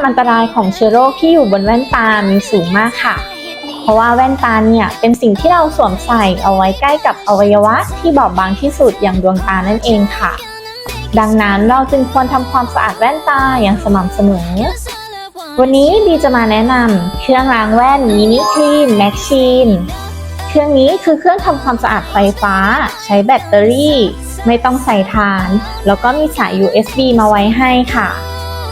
ความอันตรายของเชื้อโรคที่อยู่บนแว่นตามีสูงมากค่ะ เพราะว่าแว่นตาเนี่ยเป็นสิ่งที่เราสวมใส่เอาไว้ใกล้กับอวัยวะที่บอบบางที่สุดอย่างดวงตานั่นเองค่ะ ดังนั้นเราจึงควรทำความสะอาดแว่นตาอย่างสม่ำเสมอ วันนี้ดีจะมาแนะนำเครื่องล้างแว่นมินิคลีนแมชชีนเครื่องนี้คือเครื่องทำความสะอาดไฟฟ้า ใช้แบตเตอรี่ ไม่ต้องใส่ถ่าน แล้วก็มีสาย USB มาไว้ให้ค่ะ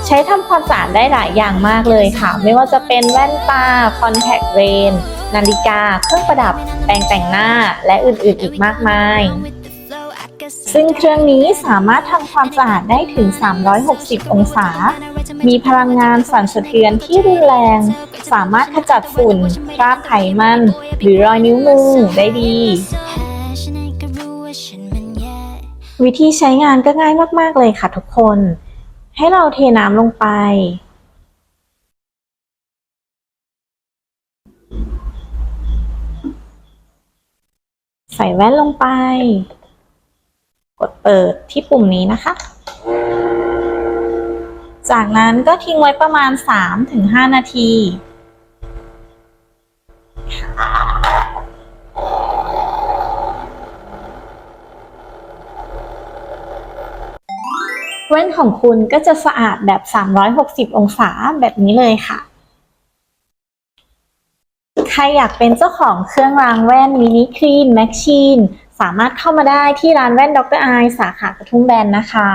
ใช้ทำความสะอาดได้หลายอย่างมากเลยค่ะ ไม่ว่าจะเป็นแว่นตาคอนแทคเลนส์นาฬิกา เครื่องประดับแปรงแต่งหน้าและอื่นๆอีกมากมาย ซึ่งเครื่องนี้สามารถทำความสะอาดได้ถึง 360 องศา มีพลังงานสั่นสะเทือนที่รุนแรง สามารถขจัดฝุ่น คราบไขมัน หรือรอยนิ้วมือได้ดีวิธีใช้งานก็ง่ายมาก ๆ เลยค่ะทุกคน ให้เราเทน้ำลงไป ใส่แว่นลงไป กดเปิดที่ปุ่มนี้นะคะ จากนั้นก็ทิ้งไว้ประมาณ 3-5 นาที แว่นของคุณก็จะสะอาดแบบ 360 องศาแบบนี้เลยค่ะ ใครอยากเป็นเจ้าของเครื่องรางแว่นมินิคลีนแมชชีนสามารถเข้ามาได้ที่ร้านแว่นดรไอสาขาปทุมแบนนะคะ